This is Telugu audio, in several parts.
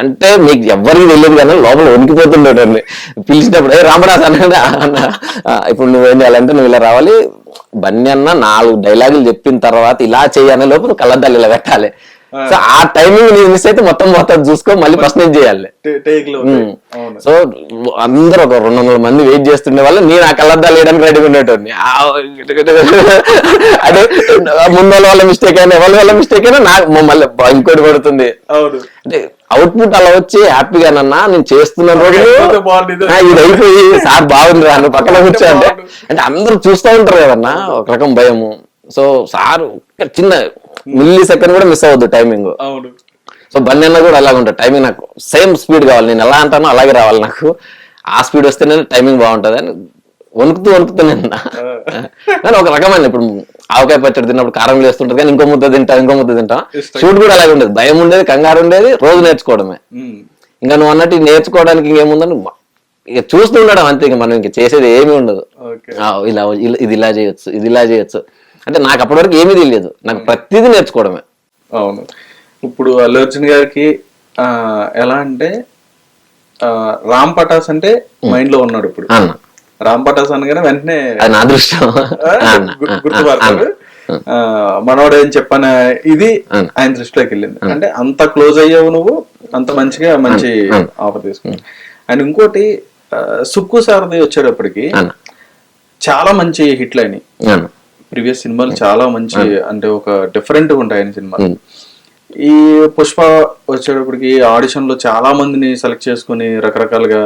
అంటే మీకు ఎవరికి తెలియదు కానీ లోపల వణికిపోతుండేటండి పిలిచినప్పుడు ఏ రామరాజు అన్న. అన్న ఇప్పుడు నువ్వేం చేయాలంటే నువ్వు ఇలా రావాలి. బన్నీ అన్న నాలుగు డైలాగులు చెప్పిన తర్వాత ఇలా చేయనే లోపు నువ్వు కళ్ళద్దాలు ఇలా పెట్టాలి. సో ఆ టైమింగ్ నీకు మిస్ అయితే మొత్తం మొత్తం చూసుకో మళ్ళీ ఫస్ట్ నుంచి చేయాలి? సో అందరూ ఒక రెండు వందల మంది వెయిట్ చేస్తుండే వాళ్ళు నేను ఆ కళ్ళద్దాలు వేయడానికి రెడీగా ఉండేటోడిని. అంటే ముందు వాళ్ళ మిస్టేక్ అయినా ఎవరి వల్ల మిస్టేక్ అయినా నాకు మళ్ళీ ఇంకోటి పడుతుంది. అంటే అవుట్పుట్ అలా వచ్చి హ్యాపీగానన్నా నేను చేస్తున్న రోజు ఇది. అయిపోయి సార్ బాగుంది రా నువ్వు పక్కన కూర్చో అంటే అంటే అందరూ చూస్తూ ఉంటారు కదన్నా ఒక రకం భయము. సో సార్ చిన్న మిల్లీ సెకండ్ కూడా మిస్ అవ్వద్దు టైమింగ్ అవును. సో బండి అన్న కూడా అలాగే ఉంటుంది టైమింగ్ నాకు సేమ్ స్పీడ్ కావాలి. నేను ఎలా అంటానో అలాగే రావాలి నాకు. ఆ స్పీడ్ వస్తేనే టైమింగ్ బాగుంటుంది అని వణుకుతూ వణుకుతూ నేను కానీ ఒక రకమైన ఇప్పుడు ఆవకాయ పచ్చడి తిన్నప్పుడు కారం వేస్తుంటది కానీ ఇంకో ముద్ద తింటా ఇంకో ముద్ద తింటా. షూట్ కూడా అలాగే ఉండేది. భయం ఉండేది కంగారు ఉండేది రోజు నేర్చుకోవడమే. ఇంకా నువ్వు అన్నట్టు నేర్చుకోవడానికి ఇంకేముందని ఇక చూస్తూ ఉండడం అంతే ఇంకా మనం ఇంక చేసేది ఏమీ ఉండదు. ఇలా- ఇది ఇలా చేయొచ్చు ఇది ఇలా చేయొచ్చు. అంటే నాకు అప్పటి వరకు ఏమీ తెలియదు. నాకు ప్రతిదీ నేర్చుకోవడమే. అవును. ఇప్పుడు అల్లు అర్జున్ గారికి ఎలా అంటే రామ్ పటాస్ అంటే మైండ్లో ఉన్నాడు ఇప్పుడు. రామ్ పటాస్ అనగానే వెంటనే నా గుర్తుపడతాడు. మనోడు ఏం చెప్పన ఇది. ఆయన దృష్టిలోకి వెళ్ళింది. అంటే అంత క్లోజ్ అయ్యావు నువ్వు అంత మంచిగా మంచి ఆఫర్ తీసుకున్నావు. అండ్ ఇంకోటి సుక్కు సారథి వచ్చేటప్పటికి చాలా మంచి హిట్లు అయినాయి ప్రీవియస్ సినిమాలు చాలా మంచి అంటే ఒక డిఫరెంట్గా ఉంటాయి ఆయన సినిమాలు. ఉమ్. ఈ పుష్ప వచ్చేటప్పటికి ఆడిషన్లో చాలా మందిని సెలెక్ట్ చేసుకుని రకరకాలుగా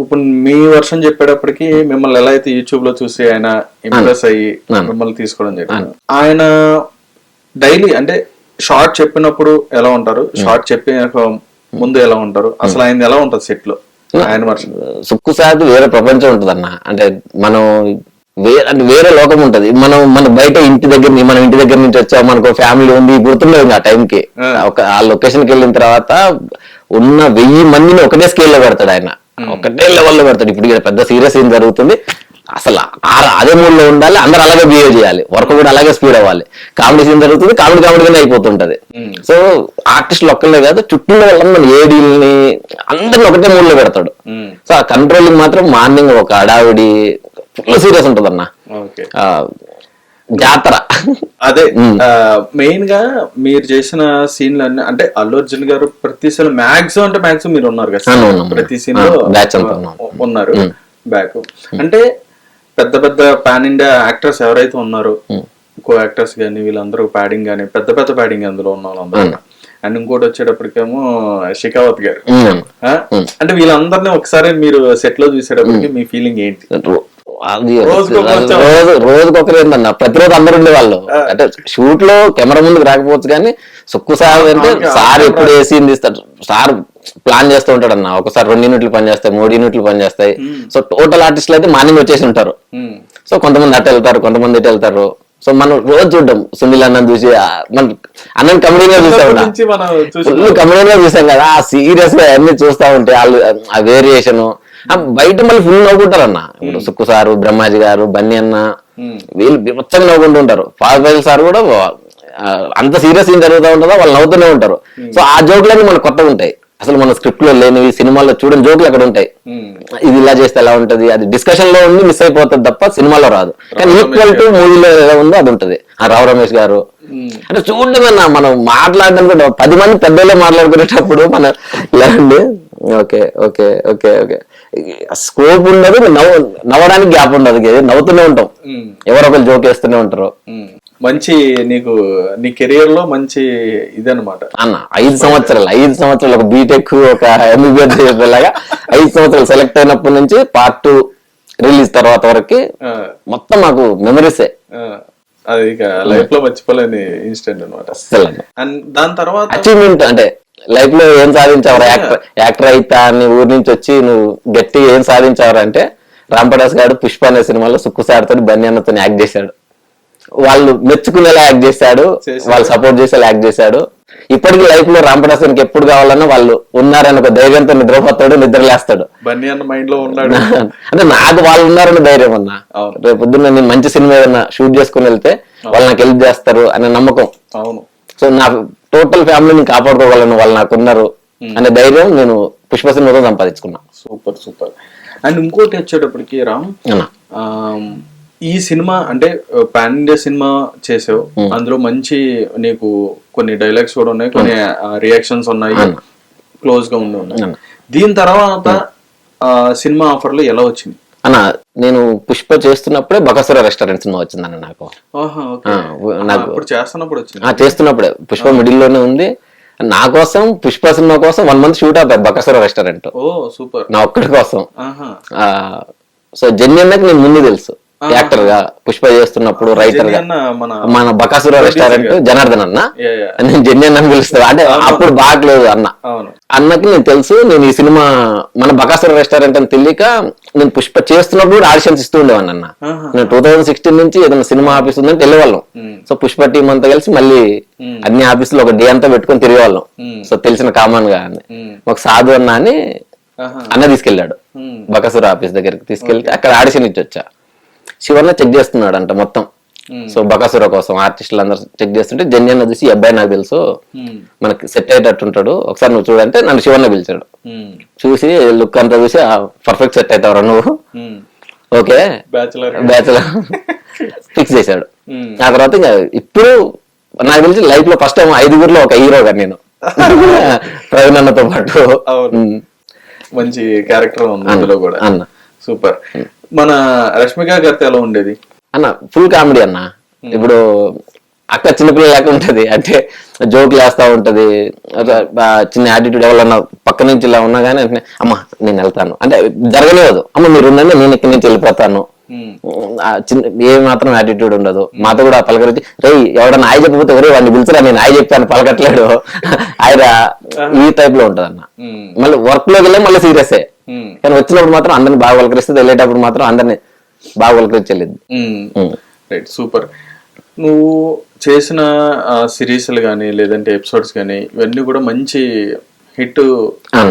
ఇప్పుడు మీ వర్షం చెప్పేటప్పటికి మిమ్మల్ని ఎలా అయితే యూట్యూబ్లో చూసి ఆయన ఇంప్రెస్ అయ్యి మిమ్మల్ని తీసుకోవడం జరిగింది. ఆయన డైలీ అంటే షార్ట్ చెప్పినప్పుడు ఎలా ఉంటారు? షార్ట్ చెప్పిన ముందు ఎలా ఉంటారు? అసలు ఆయన ఎలా ఉంటుంది సెట్లో? ఆయన వర్షం సుక్కు సాటి వేరే ప్రపంచం ఉంటది అన్న అంటే మనం వేరే అంటే వేరే లోకం ఉంటది. మనం మన బయట ఇంటి దగ్గర మనం ఇంటి దగ్గర నుంచి వచ్చాం మనకు ఫ్యామిలీ ఉంది గుర్తుండదు ఆ టైంకి ఒక ఆ లొకేషన్కి వెళ్ళిన తర్వాత ఉన్న వెయ్యి మందిని ఒకటే స్కేల్లో పెడతాడు ఆయన. ఒకటే లెవెల్లో పెడతాడు. ఇప్పుడు పెద్ద సీరియస్ ఏం జరుగుతుంది. అసలు అదే మూడ్లో ఉండాలి అందరూ అలాగే బిహేవ్ చేయాలి. వర్క్ కూడా అలాగే స్పీడ్ అవ్వాలి. కామెడీ సీన్ జరుగుతుంది కామెడీ కామెడీగానే అయిపోతుంటది. సో ఆర్టిస్టులు ఒక్కళ్ళే కాదు చుట్టూ వాళ్ళందరూ ఏడీల్ని అందరిని ఒకటే మూడ్లో పెడతాడు. సో ఆ కంట్రోలింగ్ మాత్రం మార్నింగ్ ఒక అడావిడి ఫుల్ సీరియస్ ఉంటుంది అన్న ఓకే జాతర. అదే మెయిన్గా మీరు చేసిన సీన్లు అన్ని అంటే అల్లు అర్జున్ గారు ప్రతి సీన్ మాక్సిమం అంటే మాక్సిమం మీరు ఉన్నారు కదా. ప్రతి సీన్లో. ఉన్నారు. బ్యాక్. అంటే పెద్ద పెద్ద పాన్ ఇండియా యాక్టర్స్ ఎవరైతే ఉన్నారో కో యాక్టర్స్ గానీ వీళ్ళందరూ ప్యాడింగ్ గానీ పెద్ద పెద్ద ప్యాడింగ్ అందులో ఉన్న వాళ్ళందరూ. అండ్ ఇంకోటి వచ్చేటప్పటికేమో షికావత్ గారు? అంటే వీళ్ళందరినీ ఒకసారి మీరు సెట్లో చూసేటప్పటికి మీ ఫీలింగ్ ఏంటి? రోజు రోజుకొకరు ఏందన్న ప్రతిరోజు అందరు ఉండేవాళ్ళు అంటే షూట్లో కెమెరా ముందుకు రాకపోవచ్చు కానీ సుక్కు సార్ అంటే సార్ ఎప్పుడు ఏ సీన్ తీస్తాడు? సార్ ప్లాన్ చేస్తూ ఉంటాడు అన్న ఒకసారి రెండు యూనిట్లు పని చేస్తాయి మూడు యూనిట్లు పని చేస్తాయి సో టోటల్ ఆర్టిస్టులు అయితే మార్నింగ్ వచ్చేసి ఉంటారు. సో కొంతమంది అటు వెళ్తారు కొంతమంది ఇటు వెళ్తారు. సో మనం రోజు చూడడం సునీల్ అన్నం చూసి మన అన్నం కమెడీగా చూసి ఫుల్ కమెడీగా చూసాం కదా ఆ సీరియస్గా అన్ని చూస్తా ఉంటే వాళ్ళు ఆ వేరియేషన్ బయట మళ్ళీ ఫుల్ నవ్వుకుంటారు అన్న ఇప్పుడు సుక్కు సారు బ్రహ్మాజీ గారు బన్నీ అన్న వీళ్ళు విపచ్చంగా నవ్వుకుంటూ ఉంటారు. ఫాదర్ సార్ కూడా అంత సీరియస్ ఏం జరుగుతూ ఉంటుందో? వాళ్ళు నవ్వుతూనే ఉంటారు. సో ఆ జోకులన్నీ మనకు కొత్తగా ఉంటాయి. అసలు మన స్క్రిప్ట్లో లేనివి సినిమాల్లో చూడని జోకులు అక్కడ ఉంటాయి. ఇది ఇలా చేస్తే ఎలా ఉంటది? అది డిస్కషన్లో ఉండి మిస్ అయిపోతుంది తప్ప సినిమాలో రాదు. కానీ ఈక్వల్ టు మూవీలో ఎలా ఉందో అది ఉంటది. ఆ రావు రమేష్ గారు. అంటే చూడడం అన్న మనం మాట్లాడడం కూడా పది మంది పెద్దోళ్ళే మాట్లాడుకునేటప్పుడు మన ఇలా okay okay okay okay. Scope ఉండదు నవ్వు నవ్వడానికి గ్యాప్ ఉండదు నవ్వుతూనే ఉంటాం. ఎవరో ఒకరు జోక్ వేస్తూనే ఉంటారు. మంచి నీకు నీ కెరియర్లో మంచి ఇదనమాట అన్న ఐదు సంవత్సరాలు ఐదు సంవత్సరాలు ఒక బీటెక్ ఒక ఎంబీబీఎస్ లాగా ఐదు సంవత్సరాలు సెలెక్ట్ అయినప్పటి నుంచి పార్ట్ టూ రిలీజ్ తర్వాత వరకు మొత్తం మాకు మెమరీసే అది ఇక లైఫ్లో మర్చిపోలేని ఇన్సిడెంట్ అనమాట దాని తర్వాత? అచీవ్మెంట్ అంటే లైఫ్లో ఏం సాధించావు యాక్టర్ యాక్టర్ అయితా అని ఊరి నుంచి వచ్చి నువ్వు గట్టి ఏం సాధించావు అంటే రాంపడాస్ గారు పుష్ప అనే సినిమాలో సుక్కు సార్తో బన్నీ అన్నతో యాక్ట్ చేశాడు. వాళ్ళు మెచ్చుకునేలా యాక్ట్ చేశాడు. వాళ్ళు సపోర్ట్ చేసేలా యాక్ట్ చేశాడు. ఇప్పటికీ లైఫ్లో రాంపడాస్ ఎప్పుడు కావాలన్నా వాళ్ళు ఉన్నారని ఒక ధైర్యంతో నిద్రపోతాడు నిద్రలేస్తాడు. బన్నీ అన్న మైండ్లో ఉన్నాడు. అంటే నాకు వాళ్ళు ఉన్నారని ధైర్యం అన్న. రేపు పొద్దున్న నేను మంచి సినిమా ఏదైనా షూట్ చేసుకుని వెళ్తే వాళ్ళు నాకు హెల్ప్ చేస్తారు అనే నమ్మకం. అవును. సో నా టోటల్ ఫ్యామిలీని కాపాడుకోగలను వాళ్ళు నాకు ఉన్నారు అనే ధైర్యం నేను పుష్ప సినిమాతో సంపాదించుకున్నా. Super super. అండ్ ఇంకోటి వచ్చేటప్పటికి రామ్ ఈ సినిమా అంటే పాన్ ఇండియా సినిమా చేసావు. అందులో మంచి నీకు కొన్ని డైలాగ్స్ కూడా ఉన్నాయి కొన్ని రియాక్షన్స్ ఉన్నాయి క్లోజ్గా ఉండి ఉన్నాయి. దీని తర్వాత సినిమా ఆఫర్లు ఎలా వచ్చింది? నేను పుష్ప చేస్తున్నప్పుడే బకసుర రెస్టారెంట్ సినిమా వచ్చిందన్న నాకు. నాకు చేస్తున్నప్పుడు పుష్ప మిడిల్లోనే ఉంది. నా కోసం పుష్ప సినిమా కోసం వన్ మంత్ షూట్ అవుతాయి బకసుర రెస్టారెంట్. ఓ సూపర్. నా ఒక్కడి కోసం. సో జెన్యన్నకి నేను ముందు తెలుసు. యాక్టర్గా పుష్ప చేస్తున్నప్పుడు రైటర్గా అన్న మన బకాసుర రెస్టారెంట్ జనార్దన్ అన్న. నేను జెన్యన్ అని పిలుస్తా అంటే అప్పుడు బాగలేదు అన్న అన్నకి నేను తెలుసు నేను ఈ సినిమా మన బకాసుర రెస్టారెంట్ అని తెలియక నేను పుష్ప చేస్తున్నప్పుడు కూడా ఆడిషన్స్ ఇస్తూ ఉండేవాడిని అన్న. నేను టూ థౌసండ్ సిక్స్టీన్ నుంచి ఏదైనా సినిమా ఆఫీస్ ఉందని వెళ్ళేవాళ్ళం ఉమ్. సో పుష్ప టీం అంతా కలిసి మళ్ళీ. అన్ని ఆఫీసులు ఒక డే అంతా పెట్టుకొని తిరిగేవాళ్ళం. సో తెలిసిన కామన్గా అని. ఒక సాధు అన్న అని. అన్న తీసుకెళ్ళాడు. బకాసుర ఆఫీస్ దగ్గరికి తీసుకెళ్తే అక్కడ ఆడిషన్ ఇచ్చి వచ్చా శివన్న చెక్ చేస్తున్నాడు అంట మొత్తం. ఉమ్. సో బకాసుర కోసం ఆర్టిస్టులు అందరూ చెక్ చేస్తుంటే జన్యన్న చూసి "ఈ అబ్బాయి నాకు తెలుసు. ఉమ్. మనకి సెట్ అయ్యేటట్టు ఉంటాడు. ఒకసారి నువ్వు చూడంటే నన్ను శివన్న పిలిచాడు. ఉమ్. చూసి లుక్ అంతా చూసి పర్ఫెక్ట్ సెట్ అవుతావు నువ్వు. ఓకే. బ్యాచులర్ బ్యాచులర్ ఫిక్స్ చేశాడు. ఆ తర్వాత ఇంకా ఇప్పుడు నాకు తెలిసి లైఫ్లో ఫస్ట్ టైం ఐదుగురిలో ఒక హీరోగా నేను. ప్రవీణ్ అన్నతో పాటు. మంచి క్యారెక్టర్ ఉంది అందులో కూడా. అన్న. సూపర్ మన రష్మిక గారితో ఎలా ఉండేది? అన్న ఫుల్ కామెడీ అన్న. ఇప్పుడు అక్క చిన్నపిల్ల లేక ఉంటది. అంటే జోక్ వేస్తా ఉంటది. చిన్న యాటిట్యూడ్ ఎవరన్నా పక్క నుంచి ఇలా ఉన్నా కానీ అమ్మ నేను వెళ్తాను. అంటే జరగలేదు. అమ్మ మీరు ఉండండి నేను ఇక్కడి నుంచి వెళ్ళిపోతాను. ఆ చిన్న ఏ మాత్రం యాటిట్యూడ్ ఉండదు. మాతో కూడా పలకరించి రే ఎవడన్నా ఆయ చెప్పకపోతే ఎవరే వాడిని పిలిచరా నేను ఆయ చెప్పాను పలకట్లేడు. ఆయన ఈ టైప్లో ఉంటది అన్న ఉమ్. మళ్ళీ వర్క్లోకి వెళ్ళి మళ్ళీ సీరియస్. కానీ వచ్చినప్పుడు మాత్రం అందరిని బాగా పలకరిస్తుంది వెళ్ళేటప్పుడు మాత్రం అందరిని బాగా పలకరించి వెళ్ళింది ఉమ్. ఉమ్. Right super. నువ్వు చేసిన సిరీస్లు కానీ లేదంటే ఎపిసోడ్స్ కానీ ఇవన్నీ కూడా మంచి హిట్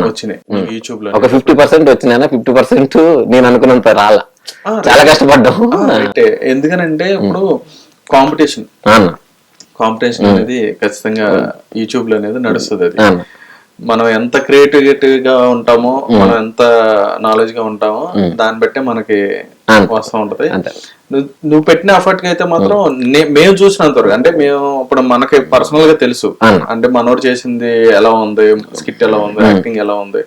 వచ్చినాయి. యూట్యూబ్లో ఒక ఫిఫ్టీ పర్సెంట్ వచ్చినా ఫిఫ్టీ పర్సెంట్ నేను అనుకున్నంత రాలా. చాలా కష్టపడ్డాం. ఎందుకనంటే ఇప్పుడు కాంపిటీషన్. కాంపిటీషన్ అనేది ఖచ్చితంగా యూట్యూబ్లో అనేది నడుస్తుంది అది. మనం ఎంత క్రియేటివిటీ గా ఉంటామో మనం ఎంత నాలెడ్జ్గా ఉంటామో దాన్ని బట్టే మనకి. వస్తూ ఉంటది. నువ్వు పెట్టిన ఎఫర్ట్కి అయితే మాత్రం మేము. చూసినంత వరకు అంటే మేము ఇప్పుడు మనకి పర్సనల్గా తెలుసు. అంటే మనోడు చేసింది ఎలా ఉంది స్కిట్ ఎలా ఉంది యాక్టింగ్ ఎలా ఉంది.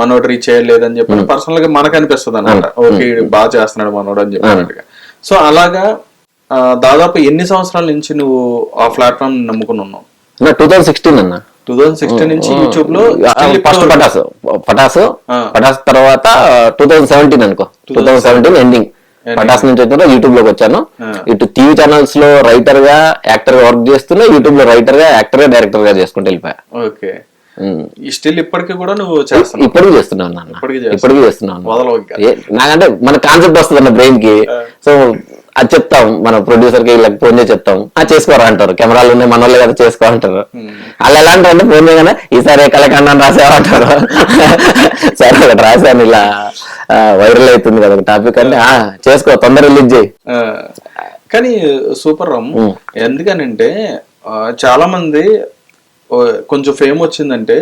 మనోడు రీచ్ చేయలేదని చెప్పి పర్సనల్గా మనకు అనిపిస్తుంది అనమాట ఓకే బాగా చేస్తున్నాడు మనోడు అని చెప్పినట్టుగా సో అలాగా దాదాపు ఎన్ని సంవత్సరాల నుంచి నువ్వు ఆ ప్లాట్ఫామ్ నమ్ముకుని ఉన్నావు? టూ థౌసండ్ సిక్స్టీన్ అన్న. టూ థౌసండ్ సిక్స్టీన్ నుంచి యూట్యూబ్లో ఫస్ట్ పటాసు పటాసు. పటాస్ తర్వాత టూ థౌసండ్ సెవెంటీన్ అనుకో. Two thousand seventeen ending Pataas నుంచి వచ్చిన యూట్యూబ్లోకి వచ్చాను. ఇటు టీవీ ఛానల్స్లో రైటర్గా యాక్టర్గా వర్క్ చేస్తున్నా యూట్యూబ్లో రైటర్గా యాక్టర్గా డైరెక్టర్గా చేసుకుంటూ వెళ్ళిపోయా. ఓకే. స్టిల్ ఇప్పటికి కూడా నువ్వు చేస్తున్నావు? ఇప్పటికీ చేస్తున్నాను ఇప్పటికీ చేస్తున్నాను. నాకంటే మన కాన్సెప్ట్ వస్తుంది అన్న బ్రెయిన్కి. సో అది చెప్తాం. మన ప్రొడ్యూసర్కి వీళ్ళకి ఫోన్ చేసి చెప్తాం. ఆ చేసుకోరా అంటారు. కెమెరాలు ఉన్నాయి మన వాళ్ళే కదా చేసుకో అంటారు వాళ్ళు ఎలా అంటారు ఫోన్ చేయగానే ఈసారి కలకన్నా రాసేవాంటారు సరే ఒకటి రాశాను ఇలా వైరల్ అవుతుంది కదా టాపిక్ అంటే "ఆ, చేసుకో తొందర రిలీజ్ చేయి. కానీ సూపర్ రామ్. ఎందుకనంటే ఆ, చాలా మంది కొంచెం ఫేమ్ వచ్చిందంటే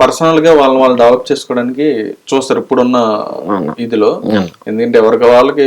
పర్సనల్గా వాళ్ళని వాళ్ళు డెవలప్ చేసుకోవడానికి చూస్తారు ఇప్పుడున్న ఇదిలో. ఎందుకంటే ఎవరికి వాళ్ళకి